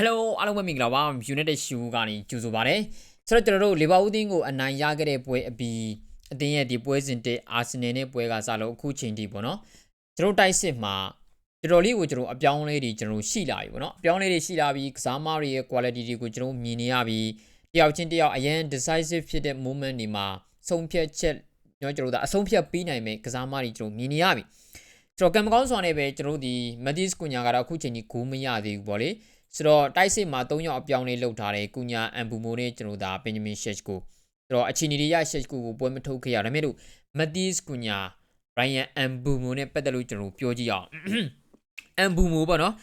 Hello အားလုံးပဲမင်္ဂလာပါ United Shoe ကနေကြိုဆိုပါရစေဆိုတော့ကျွန်တော်တို့လီဗာပူးတင်းကိုအနိုင်ရခဲ့တဲ့ပွဲအပြီးအသင်းရဲ့ဒီပွဲစဉ်တဲ့အာဆင်နယ်နဲ့ပွဲကစားလို့အခုချိန်ထိပေါ့နော်ကျွန်တော်တိုက်စစ်မှာတော်တော်လေးကိုကျွန်တော်အပြောင်းလဲတွေကျွန်တော်ရှိလာပြီပေါ့နော်အပြောင်းလဲတွေရှိလာပြီကစားမတွေရဲ့ quality တွေကိုကျွန်တော်မြင်နေရပြီတယောက်ချင်းတယောက်အရင် decisive ဖြစ်တဲ့ moment တွေမှာဆုံးဖြတ်ချက်ကျွန်တော်တို့အဆုံးဖြတ်ပြီးနိုင်မယ်ကစားမတွေကျွန်တော်မြင်နေရပြီကျွန်တော်ကံမကောင်းစွာနဲ့ပဲကျွန်တော်ဒီ Matis ကုညာကတော့အခုချိန်ကြီးဂိုးမရသေးဘူးပေါ့လေ ဆိုတော့တိုက်စစ်မှာ၃ယောက်အပြောင်းလေးလုပ်ထားတယ်ကုညာအမ်ဘူမိုနဲ့ကျွန်တော်ဒါဘင်ဂျမင်ရှက်ကိုဆိုတော့အချီနီရီယရှက်ကိုကိုပွဲမထုတ်ခဲ့ရဒါပေမဲ့လို့မတ်တီးစ်ကုညာရိုင်ယန်အမ်ဘူမိုနဲ့ပတ်သက်လို့ကျွန်တော်ပြောကြည့်အောင်အမ်ဘူမိုပေါ့နော်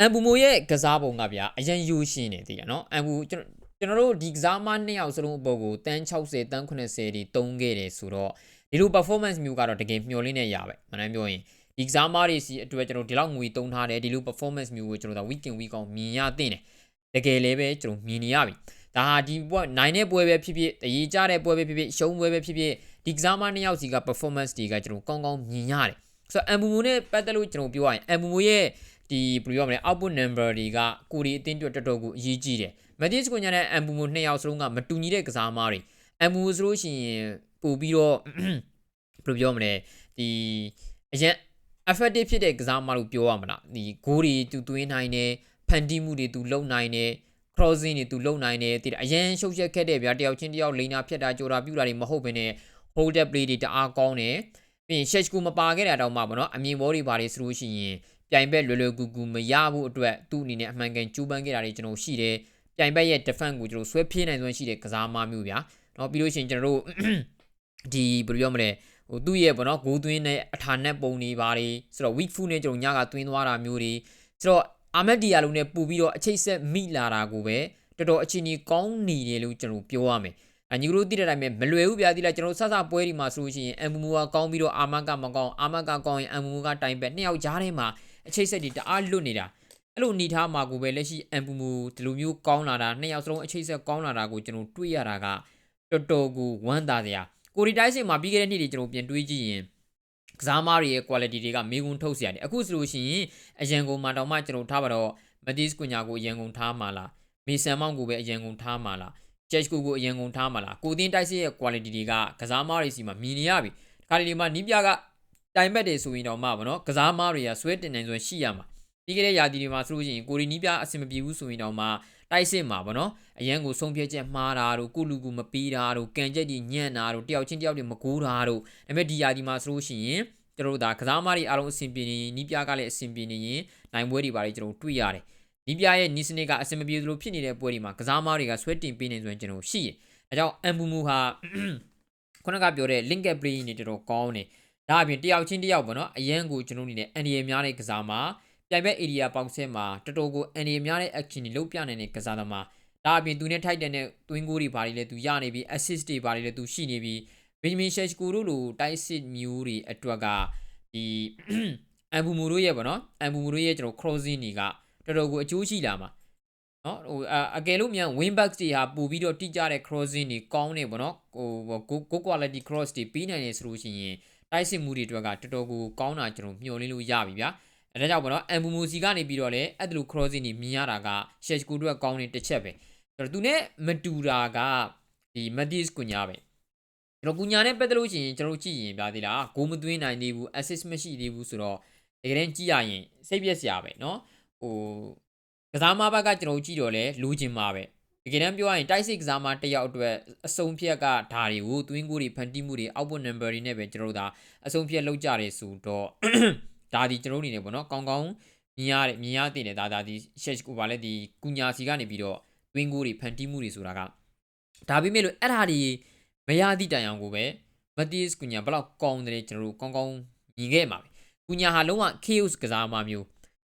အမ်ဘူမိုရဲ့ကစားပုံကဗျာအရင်ယူရှင်းနေသေးတယ်နော်အမ်ဘူကျွန်တော်ကျွန်တော်တို့ဒီကစားမနှစ်ယောက်စလုံးအပေါ်ကိုတန်း60တန်း80ဒီတုံးခဲ့တယ်ဆိုတော့ဒီလို performance မျိုးကတော့တကယ်မျှော်လင့်နေရပဲမနိုင်ပြောရင် ဒီကစားမားတွေစီအတွက်ကျွန်တော်ဒီလောက်ငွေတုံးထားတယ်ဒီလို performance မျိုးကိုကျွန်တော်ဒါ weekend week အောင်မြင်ရသင့်တယ်တကယ်လည်းပဲကျွန်တော်မြင်နေရပြီဒါဟာဒီပွဲနိုင်တဲ့ပွဲပဲဖြစ်ဖြစ်အရေးကြတဲ့ပွဲပဲဖြစ်ဖြစ်ရှုံးပွဲပဲဖြစ်ဖြစ်ဒီကစားမားနှစ်ယောက်စီက performance တွေကကျွန်တော်ကောင်းကောင်းမြင်ရတယ်ဆိုတော့အမ်ဘူမိုနဲ့ပတ်သက်လို့ကျွန်တော်ပြောရရင်အမ်ဘူမိုရဲ့ဒီဘယ်လိုပြောမလဲ output number တွေကကိုရီအတင်းတွတ်တော်တော်ကိုအရေးကြီးတယ်မက်တီစ်ကိုညာနဲ့အမ်ဘူမိုနှစ်ယောက်စလုံးကမတူညီတဲ့ကစားမားတွေအမ်ဘူမိုဆိုလို့ရှိရင်ပို့ပြီးတော့ဘယ်လိုပြောမလဲဒီအရင် effective ဖြစ်တဲ့ကစားသမားလို့ပြောရမလားဒီ goal တွေသူသွင်းနိုင်တယ်ဖန်တီးမှုတွေသူလုပ်နိုင်တယ် crossing တွေသူလုပ်နိုင်တယ်တိတယ်အရန်ရှုပ်ရက်ခက်တဲ့ဗျာတယောက်ချင်းတယောက်လိန်နာဖြတ်တာကြော်တာပြူတာတွေမဟုတ်ဘဲနဲ့ hold up play တွေတအားကောင်းတယ်ပြီးရင် shake ကိုမပါခဲ့တာတော့မှပေါ့နော်အမြင်ဘောတွေဘာတွေဆိုလို့ရှိရင်ပြိုင်ဘက်လွယ်လွယ်ကူကူမရဘူးအတွက်သူ့အနေနဲ့အမှန်ကန်ကျူးပန်းခဲ့တာတွေကျွန်တော်ရှိတယ်ပြိုင်ဘက်ရဲ့ defense ကိုကျွန်တော်ဆွဲဖြေးနိုင်စွမ်းရှိတဲ့ကစားသမားမျိုးဗျာနော်ပြီးလို့ရှိရင်ကျွန်တော်တို့ဒီဘယ်လိုပြောမလဲ ဟိုသူ့ရဲ့ပေါ့နော်ဂိုးသွင်းတဲ့အထာနဲ့ပုံနေပါတယ်ဆိုတော့ weak foot နဲ့ကျွန်တော်ညကသွင်းသွားတာမျိုးတွေဆိုတော့အာမက်ဒီယာလုံးနဲ့ပူပြီးတော့အချိတ်ဆက်မိလာတာကိုပဲတော်တော်အချင်းကြီးကောင်းနေတယ်လို့ကျွန်တော်ပြောရမယ်အညီတို့သိတဲ့အတိုင်းပဲမလွယ်ဘူးဗျာဒီလားကျွန်တော်ဆဆပွဲဒီမှာဆိုလို့ရှိရင်အမ်မူမူကကောင်းပြီးတော့အာမတ်ကမကောင်းအာမတ်ကကောင်းရင်အမ်မူမူကတိုင်ပဲနှစ်ယောက်ကြားထဲမှာအချိတ်ဆက်တွေတအားလွတ်နေတာအဲ့လိုနေထားမှာကိုပဲလက်ရှိအမ်ပူမူဒီလိုမျိုးကောင်းလာတာနှစ်ယောက်စလုံးအချိတ်ဆက်ကောင်းလာတာကိုကျွန်တော်တွေ့ရတာကတော်တော်ကိုဝမ်းသာစရာ ကိုရီတိုင်းစင်မှာပြီးခဲ့တဲ့နှစ်တွေကျွန်တော်ပြန်တွေးကြည့်ရင်ကစားမားတွေရဲ့ quality တွေကမေးခွန်းထုတ်စရာတယ်အခုဆိုလို့ရှိရင်အရန်ကုန်မှာတော့မှကျွန်တော်ထားပါတော့မတီးစ်ကွညာကိုအရန်ကုန်ထားမှာလားမီဆန်မောင်ကိုပဲအရန်ကုန်ထားမှာလားချက်ကိုကိုအရန်ကုန်ထားမှာလားကိုတင်းတိုက်စစ်ရဲ့ quality တွေကကစားမားတွေစီမှာမြင်နေရပြီဒီခါလေးမှာနီးပြကတိုင်ဘက်တွေဆိုရင်တော့မှဗောနော်ကစားမားတွေကဆွဲတင်နိုင်စွမ်းရှိရမှာပြီးခဲ့တဲ့ရာသီတွေမှာဆိုလို့ရှိရင်ကိုရီနီးပြအဆင်မပြေဘူးဆိုရင်တော့မှ တိုက်စစ်မှာဗောနော်အရန်ကိုဆုံးဖြတ်ချက်မှားတာတို့ကုလူကူမပေးတာတို့ကန်ချက်ကြီးညံ့တာတို့တယောက်ချင်းတယောက်တွေမကူတာတို့ဒါပေမဲ့ဒီရာသီမှာဆိုလို့ရှိရင်ကျွန်တော်တို့ဒါကစားမတွေအားလုံးအဆင်ပြေနေနီးပြကလည်းအဆင်ပြေနေရင်နိုင်ပွဲတွေပါလေကျွန်တော်တွေ့ရတယ်နီးပြရဲ့နီးစနစ်ကအဆင်မပြေသလိုဖြစ်နေတဲ့ပွဲတွေမှာကစားမတွေကဆွဲတင်ပေးနေဆိုရင်ကျွန်တော်ရှိရအဲကြောင့်အမ်ဘူမူဟာခုနကပြောတဲ့ link up play နေတော်တော်ကောင်းနေဒါအပြင်တယောက်ချင်းတယောက်ပေါ့နော်အရန်ကိုကျွန်တော်အနေနဲ့အန်ဒီရများတဲ့ကစားမှာ ပြိုင်ဘက် area ပေါင်းဆက်မှာတော်တော်ကိုအန်ဒီရများတဲ့ action တွေလုပ်ပြနိုင်တဲ့ကစားသမားဒါအပြင်သူနဲ့ထိုက်တန်တဲ့တွင်းကိုတွေဘာတွေလဲသူရနေပြီ assist တွေဘာတွေလဲသူရှိနေပြီဘင်ဂျမင်ရှက်ကူတို့လိုတိုက်စစ်မျိုးတွေအတွက်ကဒီအမ်ဘူမူတို့ရဲ့ပေါ့နော်အမ်ဘူမူတို့ရဲ့ကျွန်တော် crossing တွေကတော်တော်ကိုအကျိုးရှိလာမှာနော်ဟိုအကယ်လို့မြန် win back တွေဟာပို့ပြီးတော့တိကျတဲ့ crossing တွေကောင်းနေပေါ့နော်ဟို go quality cross တွေပြီးနိုင်နေဆိုလို့ရှိရင်တိုက်စစ်မှုတွေအတွက်ကတော်တော်ကိုကောင်းတာကျွန်တော်မျှော်လင့်လို့ရပြီဗျာ အဲဒါကြောင့်ပေါ့နော်အမ်ဘူမူစီကနေပြီးတော့လည်းအဲ့ဒါလို crossing တွေမြင်ရတာက share ကူတို့ကကောင်းနေတစ်ချက်ပဲဆိုတော့သူနဲ့မတူတာကဒီ Matis ကုညာပဲကျွန်တော်ကုညာနဲ့ပတ်သက်လို့ရှိရင်ကျွန်တော်ကြည့်ရင်ပြသေးလားဂိုးမသွင်းနိုင်သေးဘူး assist မရှိသေးဘူးဆိုတော့တကယ်တမ်းကြည့်ရရင်စိတ်ပြက်စရာပဲเนาะဟိုကစားမဘက်ကကျွန်တော်ကြည့်တော့လဲလူချင်းမှာပဲတကယ်တမ်းပြောရရင်တိုက်စစ်ကစားမတစ်ယောက်အတွက်အစုံဖြက်ကဓာတွေကိုသွင်းကိုတွေဖန်တီးမှုတွေ output number တွေနဲ့ပဲကျွန်တော်တို့ဒါအစုံဖြက်လောက်ကြတယ်ဆိုတော့ ဒါဒီကျွန်တော်အနေနဲ့ပေါ့နော်ကောင်းကောင်းမြင်ရတယ်မြင်ရတဲ့တယ်ဒါဒါဒီ share ကိုပါလဲဒီကုညာစီကနေပြီးတော့တွင်းကိုတွေဖန်တီးမှုတွေဆိုတာကဒါပေမဲ့လို့အဲ့ဒါတွေမရသည့်တိုင်အောင်ကိုပဲမတီးစ်ကုညာဘလောက်ကောင်းတယ်ကျွန်တော်တို့ကောင်းကောင်းမြင်ခဲ့မှာပဲကုညာဟာလုံးဝ chaos ကစားမမျိုး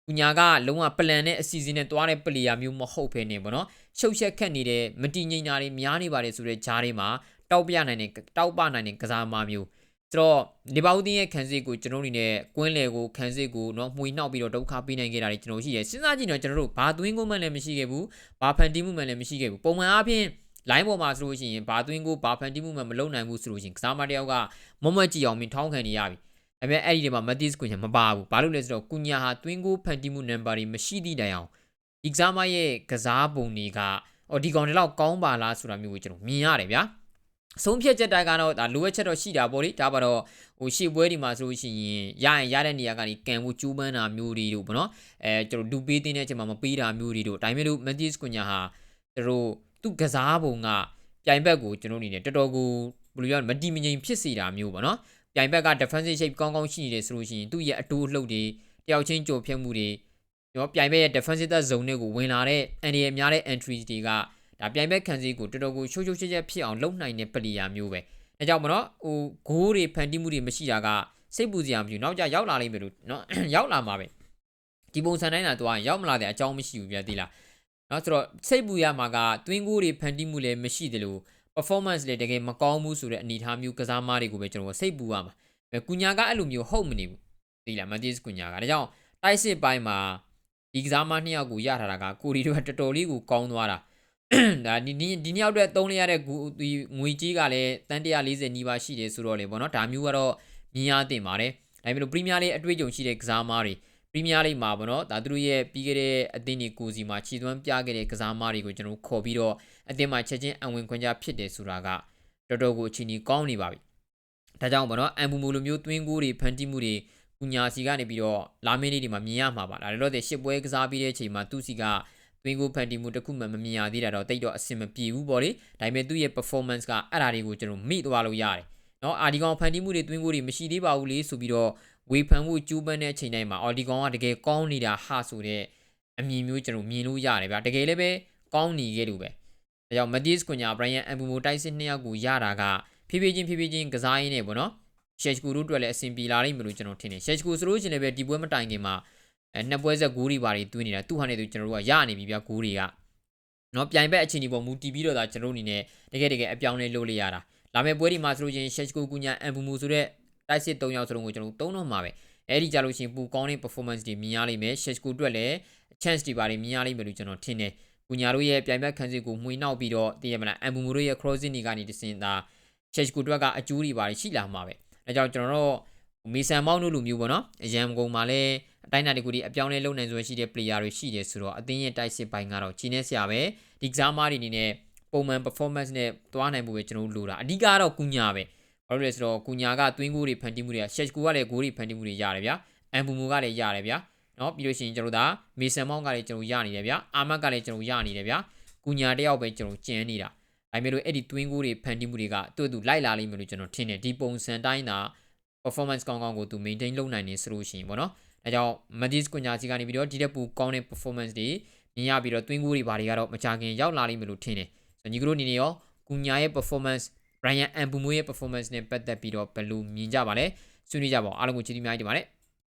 ကုညာကလုံးဝ plan နဲ့အစီအစဉ်နဲ့တွားတဲ့ player မျိုးမဟုတ်ဖ ೇನೆ ပေါ့နော်ရှုပ်ရက်ခတ်နေတဲ့မတည်ငြိမ်တာတွေများနေပါတယ်ဆိုတဲ့ဂျားတွေမှာတောက်ပြနိုင်တဲ့တောက်ပနိုင်တဲ့ကစားမမျိုး ဆိုတော့လီဗာပူးတင်းရဲ့ခံစစ်ကိုကျွန်တော်တို့အနေနဲ့ကွင်းလေကိုခံစစ်ကိုနော်မှွေနှောက်ပြီးတော့ဒုက္ခပေးနိုင်ခဲ့တာတွေကျွန်တော်ရှိတယ်စဉ်းစားကြည့်တော့ကျွန်တော်တို့ဘာသွင်းကိုမှလည်းမရှိခဲ့ဘူးဘာဖန်တီးမှုမှလည်းမရှိခဲ့ဘူးပုံမှန်အားဖြင့် line ပေါ်မှာဆိုလို့ရှိရင်ဘာသွင်းကိုဘာဖန်တီးမှုမှမလုပ်နိုင်ဘူးဆိုလို့ရှိရင်ကစားမတယောက်ကမမကြည့်အောင်မင်းထောင်းခံနေရပြီအမေအဲ့ဒီတွေမှာမတ်တစ်ကွန်ညာမပါဘူးဘာလို့လဲဆိုတော့ကုညာဟာသွင်းကိုဖန်တီးမှုနံပါတ်တွေမရှိသည့်တိုင်အောင်ဒီကစားမရဲ့ကစားပုံတွေကအော်ဒီကောင်တွေလောက်ကောင်းပါလားဆိုတာမျိုးကိုကျွန်တော်မြင်ရတယ်ဗျာ။ ဆုံးဖြတ်ချက်တိုင်းကတော့ဒါလိုအပ်ချက်တော့ရှိတာပေါ့လေဒါပါတော့ဟိုရှေ့ပွဲဒီမှာဆိုလို့ရှိရင်ရရင်ရတဲ့နေရာကနေကန်ဖို့ကျူးပန်းတာမျိုးတွေတို့ပေါ့နော်အဲကျွန်တော်ဒူပေးတဲ့အချိန်မှာမပေးတာမျိုးတွေတို့ဒါပေမဲ့လို့မက်တီစ်ကွန်ညာဟာကျွန်တော်သူ့ကစားပုံကပြိုင်ဘက်ကိုကျွန်တော်အနေနဲ့တော်တော်ကိုဘယ်လိုပြောမတီမငြိမ်ဖြစ်စေတာမျိုးပေါ့နော်ပြိုင်ဘက်က defensive shape ကောင်းကောင်းရှိနေတယ်ဆိုလို့ရှိရင်သူ့ရဲ့အတိုးအလှုပ်တွေတယောက်ချင်းကြိုဖြတ်မှုတွေကျွန်တော်ပြိုင်ဘက်ရဲ့ defensive zone တွေကိုဝင်လာတဲ့အန်ဒီရများတဲ့ entry တွေက ဒါပြိုင်ဘက်ခံစည်းကိုတော်တော်ကိုချိုးချိုးချက်ချက်ဖြစ်အောင်လုပ်နိုင်တဲ့ပလီယာမျိုးပဲအဲကြောင့်မနော်ဟိုဂိုးတွေဖန်တီးမှုတွေမရှိတာကစိတ်ပူစရာမရှိဘူးနောက်ကြရောက်လာလိမ့်မယ်လို့နော်ရောက်လာမှာပဲဒီပုံစံတိုင်းသာတော့ရောက်မလာတဲ့အကြောင်းမရှိဘူးပြသိလားနော်ဆိုတော့စိတ်ပူရမှာက twin goal တွေဖန်တီးမှုလည်းမရှိတယ်လို့ performance လည်းတကယ်မကောင်းဘူးဆိုတဲ့အနေအထားမျိုးကစားမားတွေကိုပဲကျွန်တော်စိတ်ပူရမှာပဲကုညာကအဲ့လိုမျိုးဟုတ်မနေဘူးသိလားမတ်တီးစ်ကုညာကဒါကြောင့်တိုက်စစ်ပိုင်းမှာဒီကစားမားနှစ်ယောက်ကိုရထားတာကကိုရီတို့ကတော်တော်လေးကိုကောင်းသွားတာ ဒါဒီဒီဒီနှစ်ယောက်အတွက်သုံးလိုက်ရတဲ့ဒီငွေကြီးကလည်းတန်140နီးပါးရှိတယ်ဆိုတော့လေပေါ့နော်ဒါမျိုးကတော့မြင်ရတင်ပါတယ်ဒါပေမဲ့လို့ပရီးမီးယားလိအတွေ့အကြုံရှိတဲ့ကစားမားတွေပရီးမီးယားလိမှာပေါ့နော်ဒါသူတို့ရဲ့ပြီးခဲ့တဲ့အသင်းတွေကိုစီမှာခြေသွမ်းပြခဲ့တဲ့ကစားမားတွေကိုကျွန်တော်ခေါ်ပြီးတော့အသင်းမှာချက်ချင်းအဝင်ခွင့်ကြဖြစ်တယ်ဆိုတာကတော်တော်ကိုအချိန်ကြီးကောင်းနေပါပြီဒါကြောင့်ပေါ့နော်အမ်ဘူမူလိုမျိုးသွင်းကိုတွေဖန်တီးမှုတွေကုညာစီကနေပြီးတော့လာမင်းလေးတွေမှာမြင်ရမှာပါဒါလည်းတော့တဲ့ရှစ်ပွဲကစားပြီးတဲ့အချိန်မှာသူစီက သွင်းကိုဖန်တီးမှုတစ်ခုမှမမြင်ရသေးတာတော့တိတ်တော့အဆင်မပြေဘူးပေါ့လေဒါပေမဲ့သူ့ရဲ့ performance ကအဲ့ဒါတွေကိုကျွန်တော်မိသွားလို့ရတယ်နော်အာဒီကောင်ဖန်တီးမှုတွေသွင်းကိုတွေမရှိသေးပါဘူးလေဆိုပြီးတော့ဝေဖန်မှုကျူးပန်းတဲ့အချိန်တိုင်းမှာအော်ဒီကောင်ကတကယ်ကောင်းနေတာဟာဆိုတဲ့အမြင်မျိုးကျွန်တော်မြင်လို့ရတယ်ဗျာတကယ်လည်းပဲကောင်းနေခဲ့လို့ပဲဒါကြောင့်မက်ဒီစ်ကွန်ညာဘရိုင်ယန်အမ်ဘူမိုတိုက်စစ်နှစ်ယောက်ကိုရတာကဖြည်းဖြည်းချင်းဖြည်းဖြည်းချင်းကစားရင်းနဲ့ပေါ့နော်ရှက်ချ်ကူတို့အတွက်လည်းအဆင်ပြေလာလိမ့်မယ်လို့ကျွန်တော်ထင်တယ်ရှက်ချ်ကူဆိုလို့ရှိရင်လည်းပဲဒီပွဲမတိုင်ခင်မှာ အဲနှစ်ပွဲဆက်ဂိုးတွေပါတွေတွင်းနေတာသူ့ဟာနဲ့သူကျွန်တော်တို့ကရနေပြီဗျာဂိုးတွေကနော်ပြိုင်ဘက်အခြေအနေပေါ်မူတည်ပြီးတော့ဒါကျွန်တော်တို့အနေနဲ့တကယ်တကယ်အပြောင်းလဲလုပ်လိုက်ရတာလာမယ့်ပွဲဒီမှာဆိုလို့ချင်းရှက်ချ်ကူကူညာအမ်ဘူမိုဆိုတဲ့တိုက်စစ်၃ယောက်စလုံးကိုကျွန်တော်တို့သုံးတော့မှာပဲအဲ့ဒီကြလို့ရှိရင်ပူကောင်းတဲ့ performance တွေမြင်ရလိမ့်မယ်ရှက်ချ်ကူအတွက်လည်း chance တွေပါတွေမြင်ရလိမ့်မယ်လို့ကျွန်တော်ထင်တယ်ကူညာတို့ရဲ့ပြိုင်ဘက်ခံစစ်ကိုမှွေနှောက်ပြီးတော့တည်ရမလားအမ်ဘူမိုတို့ရဲ့ crossing တွေကနေတစင်သာချက်ကူတွက်ကအကျိုးတွေပါရှိလာမှာပဲအဲကြောင့်ကျွန်တော်တို့မီဆန်မောင်းတို့လူမျိုးပေါ့နော်အရန်ကုန်မှာလည်း အတိုင်းအတာတကူဒီအပြောင်းလဲလုပ်နိုင်စွမ်းရှိတဲ့ player တွေရှိတယ်ဆိုတော့အသင်းရဲ့တိုက်စစ်ပိုင်းကတော့ကြီးနေစရာပဲဒီကစားမားတွေအနေနဲ့ပုံမှန် performance နဲ့သွားနိုင်ဖို့ပဲကျွန်တော်တို့လိုတာအဓိကတော့ကူညာပဲဘာလို့လဲဆိုတော့ကူညာကသွင်းကိုတွေဖန်တီးမှုတွေကရှက်ကူကလည်းဂိုးတွေဖန်တီးမှုတွေရတယ်ဗျာအမ်ဘူမူကလည်းရတယ်ဗျာနော်ပြီးလို့ရှိရင်ကျွန်တော်တို့ဒါမေဆန်မောင်းကလည်းကျွန်တော်ရနေတယ်ဗျာအာမတ်ကလည်းကျွန်တော်ရနေတယ်ဗျာကူညာတယောက်ပဲကျွန်တော်ကျန်နေတာဒါပေမဲ့လို့အဲ့ဒီ twin goal တွေဖန်တီးမှုတွေကသူ့သူလိုက်လာလိမ့်မယ်လို့ကျွန်တော်ထင်တယ်ဒီပုံစံတိုင်းသာ performance ကောင်းကောင်းကိုသူ maintain လုပ်နိုင်နေဆိုလို့ရှိရင်ပေါ့နော် ဒါကြောင့် Matis ကွန်ညာစီကနေပြီးတော့ဒီတက်ပူကောင်းတဲ့ performance တွေမြင်ရပြီးတော့ twin goal တွေဘာတွေကတော့မကြခင်ရောက်လာလိမ့်မယ်လို့ထင်တယ်ဆိုညီကတို့အနေနဲ့ရောကွန်ညာရဲ့ performance Brian Ambumo ရဲ့ performance နဲ့ပတ်သက်ပြီးတော့ဘယ်လိုမြင်ကြပါလဲဆွေးနွေးကြပါအောင်အားလုံးကိုကျေးဇူးများတင်ပါတယ်